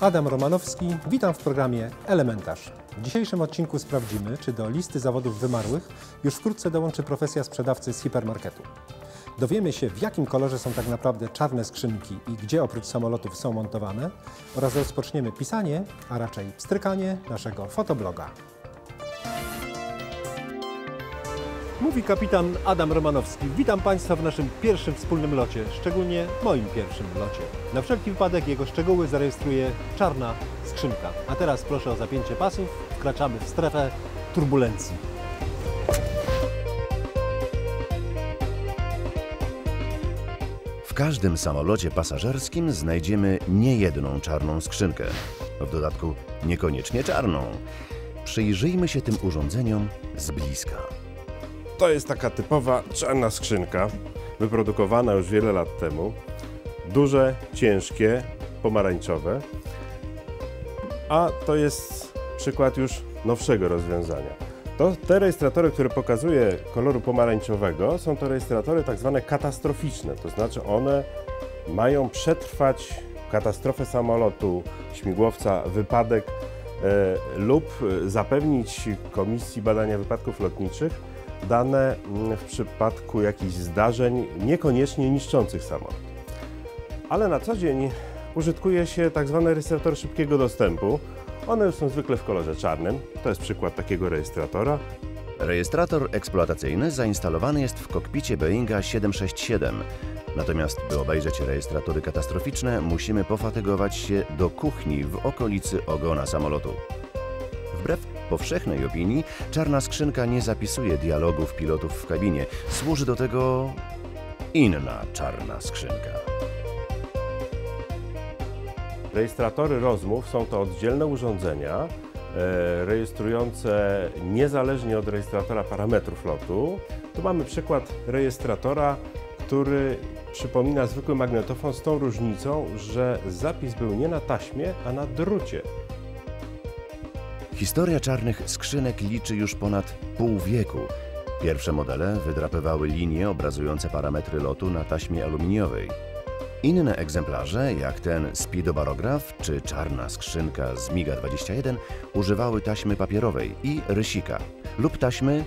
Adam Romanowski, witam w programie Elementarz. W dzisiejszym odcinku sprawdzimy, czy do listy zawodów wymarłych już wkrótce dołączy profesja sprzedawcy z hipermarketu. Dowiemy się, w jakim kolorze są tak naprawdę czarne skrzynki i gdzie oprócz samolotów są montowane oraz rozpoczniemy pisanie, a raczej strykanie naszego fotobloga. Mówi kapitan Adam Romanowski. Witam Państwa w naszym pierwszym wspólnym locie, szczególnie moim pierwszym locie. Na wszelki wypadek jego szczegóły zarejestruje czarna skrzynka. A teraz proszę o zapięcie pasów, wkraczamy w strefę turbulencji. W każdym samolocie pasażerskim znajdziemy niejedną czarną skrzynkę. W dodatku niekoniecznie czarną. Przyjrzyjmy się tym urządzeniom z bliska. To jest taka typowa czarna skrzynka, wyprodukowana już wiele lat temu. Duże, ciężkie, pomarańczowe. A to jest przykład już nowszego rozwiązania. To, te rejestratory, które pokazuję koloru pomarańczowego, są to rejestratory tak zwane katastroficzne, to znaczy one mają przetrwać katastrofę samolotu, śmigłowca, wypadek e, lub zapewnić Komisji Badania Wypadków Lotniczych dane mm, w przypadku jakichś zdarzeń niekoniecznie niszczących samolot. Ale na co dzień użytkuje się tak zwane rejestratory szybkiego dostępu. One już są zwykle w kolorze czarnym. To jest przykład takiego rejestratora. Rejestrator eksploatacyjny zainstalowany jest w kokpicie Boeinga 767. Natomiast by obejrzeć rejestratory katastroficzne, musimy pofatygować się do kuchni w okolicy ogona samolotu. Powszechnej opinii, czarna skrzynka nie zapisuje dialogów pilotów w kabinie. Służy do tego inna czarna skrzynka. Rejestratory rozmów są to oddzielne urządzenia e, rejestrujące niezależnie od rejestratora parametrów lotu. Tu mamy przykład rejestratora, który przypomina zwykły magnetofon z tą różnicą, że zapis był nie na taśmie, a na drucie. Historia czarnych skrzynek liczy już ponad pół wieku. Pierwsze modele wydrapywały linie obrazujące parametry lotu na taśmie aluminiowej. Inne egzemplarze, jak ten speedobarograf czy czarna skrzynka z MiGa-21, używały taśmy papierowej i rysika lub taśmy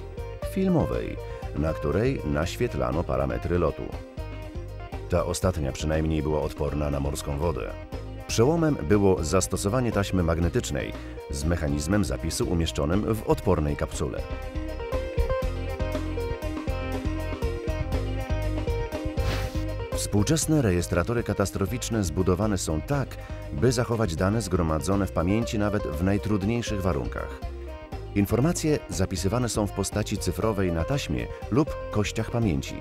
filmowej, na której naświetlano parametry lotu. Ta ostatnia przynajmniej była odporna na morską wodę. Przełomem było zastosowanie taśmy magnetycznej z mechanizmem zapisu umieszczonym w odpornej kapsule. Współczesne rejestratory katastroficzne zbudowane są tak, by zachować dane zgromadzone w pamięci nawet w najtrudniejszych warunkach. Informacje zapisywane są w postaci cyfrowej na taśmie lub kościach pamięci.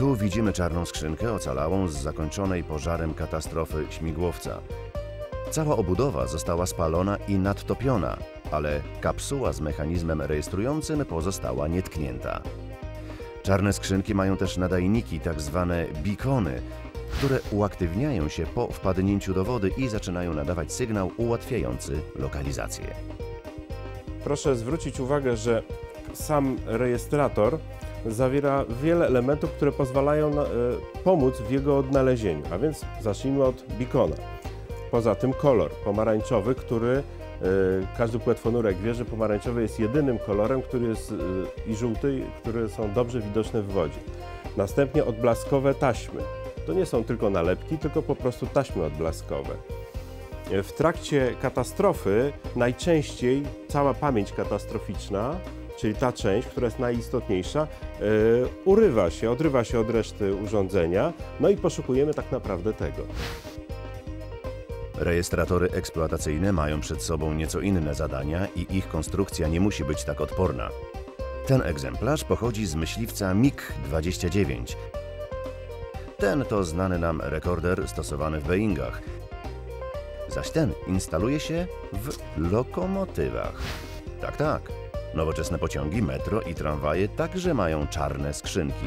Tu widzimy czarną skrzynkę ocalałą z zakończonej pożarem katastrofy śmigłowca. Cała obudowa została spalona i nadtopiona, ale kapsuła z mechanizmem rejestrującym pozostała nietknięta. Czarne skrzynki mają też nadajniki, tak zwane beacony, które uaktywniają się po wpadnięciu do wody i zaczynają nadawać sygnał ułatwiający lokalizację. Proszę zwrócić uwagę, że sam rejestrator zawiera wiele elementów, które pozwalają na, e, pomóc w jego odnalezieniu. A więc zacznijmy od beacona. Poza tym kolor pomarańczowy, który e, każdy płetwonurek wie, że pomarańczowy jest jedynym kolorem, który jest e, i żółty, które są dobrze widoczne w wodzie. Następnie odblaskowe taśmy. To nie są tylko nalepki, tylko po prostu taśmy odblaskowe. W trakcie katastrofy najczęściej cała pamięć katastroficzna czyli ta część, która jest najistotniejsza, yy, urywa się, odrywa się od reszty urządzenia, no i poszukujemy tak naprawdę tego. Rejestratory eksploatacyjne mają przed sobą nieco inne zadania i ich konstrukcja nie musi być tak odporna. Ten egzemplarz pochodzi z myśliwca MiG-29. Ten to znany nam rekorder stosowany w Boeingach, zaś ten instaluje się w lokomotywach. Tak, tak. Nowoczesne pociągi, metro i tramwaje także mają czarne skrzynki.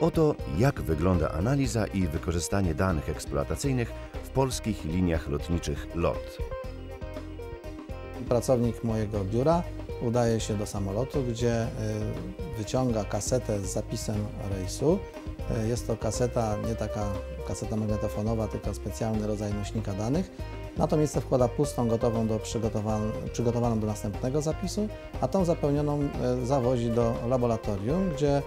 Oto jak wygląda analiza i wykorzystanie danych eksploatacyjnych w polskich liniach lotniczych LOT. Pracownik mojego biura udaje się do samolotu, gdzie y, wyciąga kasetę z zapisem rejsu E, Jest to kaseta, nie taka kaseta magnetofonowa, tylko specjalny rodzaj nośnika danych. Na to miejsce wkłada pustą, gotową do przygotowan- przygotowaną do następnego zapisu, a tą zapełnioną e, zawozi do laboratorium, gdzie e,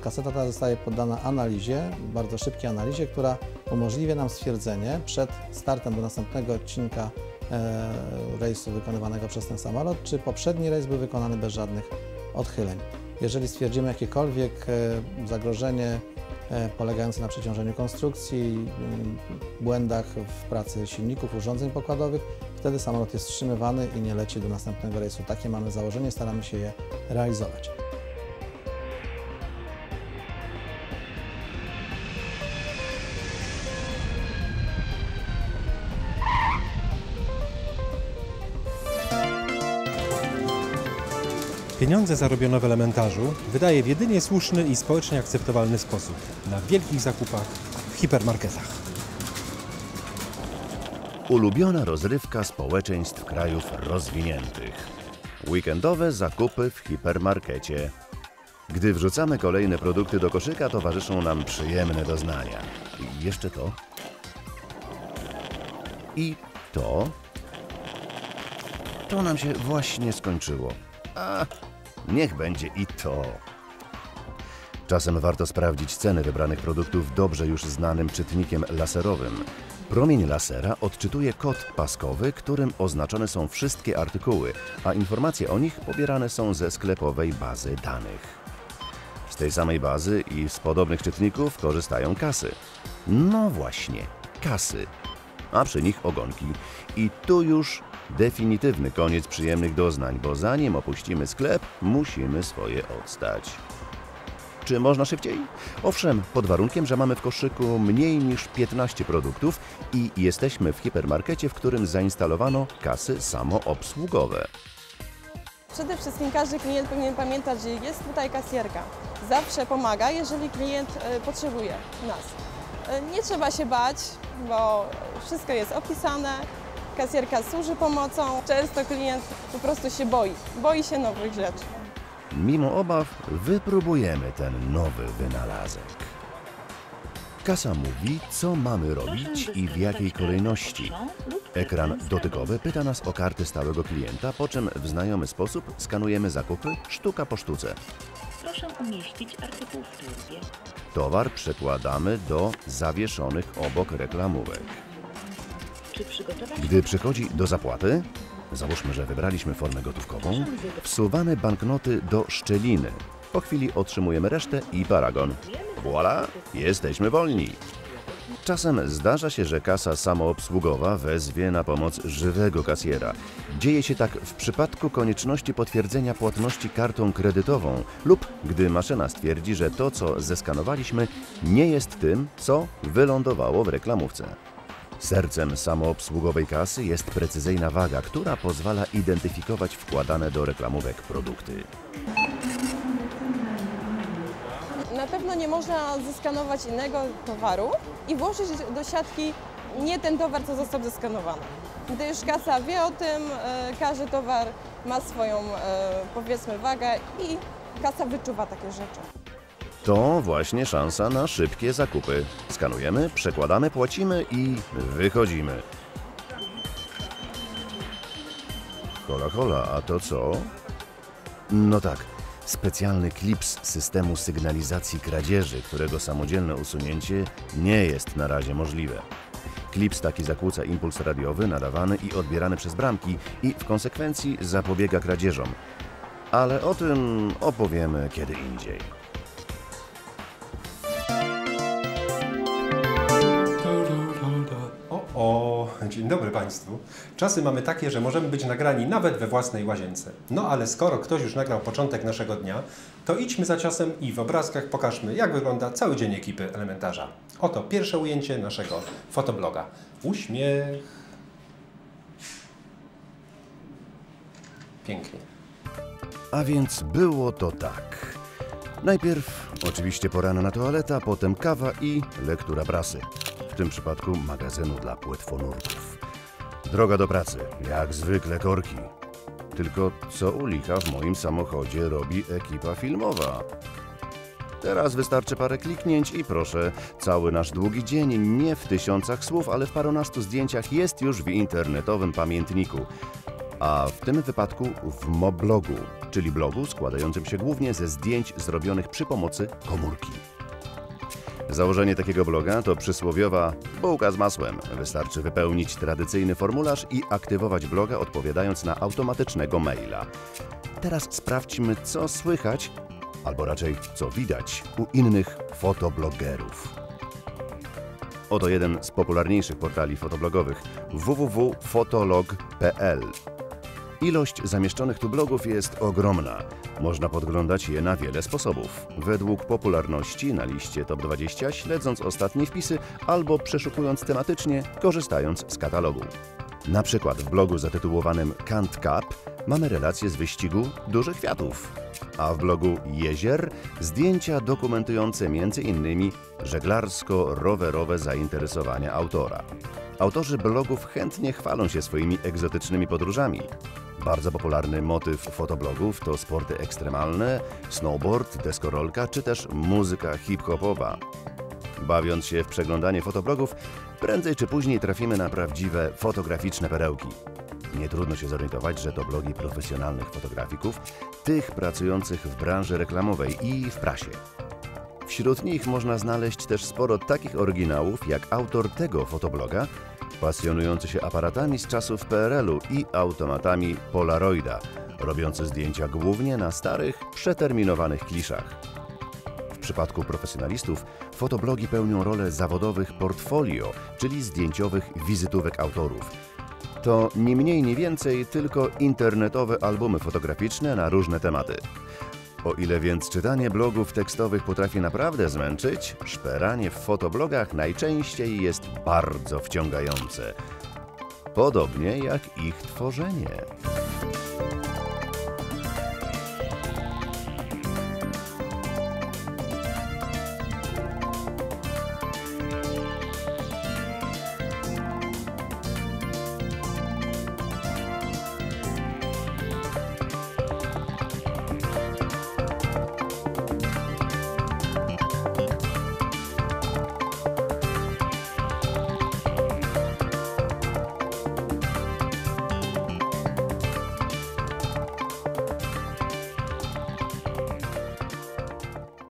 kaseta ta zostaje poddana analizie, bardzo szybkiej analizie, która umożliwia nam stwierdzenie przed startem do następnego odcinka e, rejsu wykonywanego przez ten samolot, czy poprzedni rejs był wykonany bez żadnych odchyleń. Jeżeli stwierdzimy jakiekolwiek zagrożenie polegające na przeciążeniu konstrukcji, błędach w pracy silników, urządzeń pokładowych, wtedy samolot jest wstrzymywany i nie leci do następnego rejsu. Takie mamy założenie, staramy się je realizować. Pieniądze zarobione w elementarzu wydaje w jedynie słuszny i społecznie akceptowalny sposób na wielkich zakupach w hipermarketach. Ulubiona rozrywka społeczeństw krajów rozwiniętych. Weekendowe zakupy w hipermarkecie. Gdy wrzucamy kolejne produkty do koszyka, towarzyszą nam przyjemne doznania. I jeszcze to. I to. To nam się właśnie skończyło. A, niech będzie i to. Czasem warto sprawdzić ceny wybranych produktów dobrze już znanym czytnikiem laserowym. Promień lasera odczytuje kod paskowy, którym oznaczone są wszystkie artykuły, a informacje o nich pobierane są ze sklepowej bazy danych. Z tej samej bazy i z podobnych czytników korzystają kasy. No właśnie, kasy. A przy nich ogonki. I tu już definitywny koniec przyjemnych doznań, bo zanim opuścimy sklep, musimy swoje odstać. Czy można szybciej? Owszem, pod warunkiem, że mamy w koszyku mniej niż 15 produktów i jesteśmy w hipermarkecie, w którym zainstalowano kasy samoobsługowe. Przede wszystkim każdy klient powinien pamiętać, że jest tutaj kasjerka. Zawsze pomaga, jeżeli klient e, potrzebuje nas. E, Nie trzeba się bać, bo wszystko jest opisane. Kasjerka służy pomocą. Często klient po prostu się boi. Boi się nowych rzeczy. Mimo obaw, wypróbujemy ten nowy wynalazek. Kasa mówi, co mamy robić i w jakiej kolejności. Ekran dotykowy pyta nas o kartę stałego klienta, po czym w znajomy sposób skanujemy zakupy sztuka po sztuce. Proszę umieścić artykuł w torbie. Towar przekładamy do zawieszonych obok reklamówek. Gdy przychodzi do zapłaty, załóżmy, że wybraliśmy formę gotówkową, wsuwamy banknoty do szczeliny. Po chwili otrzymujemy resztę i paragon. Voila, jesteśmy wolni. Czasem zdarza się, że kasa samoobsługowa wezwie na pomoc żywego kasjera. Dzieje się tak w przypadku konieczności potwierdzenia płatności kartą kredytową lub gdy maszyna stwierdzi, że to, co zeskanowaliśmy, nie jest tym, co wylądowało w reklamówce. Sercem samoobsługowej kasy jest precyzyjna waga, która pozwala identyfikować wkładane do reklamówek produkty. Na pewno nie można zeskanować innego towaru i włożyć do siatki nie ten towar, co został zeskanowany. Gdyż kasa wie o tym, e, każdy towar ma swoją, e, powiedzmy, wagę i kasa wyczuwa takie rzeczy. To właśnie szansa na szybkie zakupy. Skanujemy, przekładamy, płacimy i wychodzimy. Hola, hola, a to co? No tak, specjalny klips systemu sygnalizacji kradzieży, którego samodzielne usunięcie nie jest na razie możliwe. Klips taki zakłóca impuls radiowy nadawany i odbierany przez bramki i w konsekwencji zapobiega kradzieżom. Ale o tym opowiemy kiedy indziej. Dzień dobry Państwu. Czasy mamy takie, że możemy być nagrani nawet we własnej łazience. No ale skoro ktoś już nagrał początek naszego dnia, to idźmy za czasem i w obrazkach pokażmy, jak wygląda cały dzień ekipy elementarza. Oto pierwsze ujęcie naszego fotobloga. Uśmiech. Pięknie. A więc było to tak. Najpierw oczywiście poranna toaleta, potem kawa i lektura prasy. Tym przypadku magazynu dla płetwonurków. Droga do pracy, jak zwykle korki. Tylko co u licha w moim samochodzie robi ekipa filmowa? Teraz wystarczy parę kliknięć i proszę, cały nasz długi dzień nie w tysiącach słów, ale w parunastu zdjęciach jest już w internetowym pamiętniku. A w tym wypadku w moblogu, czyli blogu składającym się głównie ze zdjęć zrobionych przy pomocy komórki. Założenie takiego bloga to przysłowiowa bułka z masłem. Wystarczy wypełnić tradycyjny formularz i aktywować bloga odpowiadając na automatycznego maila. Teraz sprawdźmy, co słychać, albo raczej co widać u innych fotoblogerów. Oto jeden z popularniejszych portali fotoblogowych www.fotolog.pl. Ilość zamieszczonych tu blogów jest ogromna. Można podglądać je na wiele sposobów. Według popularności na liście top 20, śledząc ostatnie wpisy albo przeszukując tematycznie, korzystając z katalogu. Na przykład w blogu zatytułowanym Can't Cup mamy relacje z wyścigu dużych kwiatów, a w blogu Jezier zdjęcia dokumentujące m.in. żeglarsko-rowerowe zainteresowania autora. Autorzy blogów chętnie chwalą się swoimi egzotycznymi podróżami. Bardzo popularny motyw fotoblogów to sporty ekstremalne, snowboard, deskorolka czy też muzyka hip-hopowa. Bawiąc się w przeglądanie fotoblogów, prędzej czy później trafimy na prawdziwe fotograficzne perełki. Nie trudno się zorientować, że to blogi profesjonalnych fotografików, tych pracujących w branży reklamowej i w prasie. Wśród nich można znaleźć też sporo takich oryginałów jak autor tego fotobloga, pasjonujący się aparatami z czasów PRL-u i automatami Polaroida, robiący zdjęcia głównie na starych, przeterminowanych kliszach. W przypadku profesjonalistów fotoblogi pełnią rolę zawodowych portfolio, czyli zdjęciowych wizytówek autorów. To ni mniej, ni więcej tylko internetowe albumy fotograficzne na różne tematy. O ile więc czytanie blogów tekstowych potrafi naprawdę zmęczyć, szperanie w fotoblogach najczęściej jest bardzo wciągające. Podobnie jak ich tworzenie.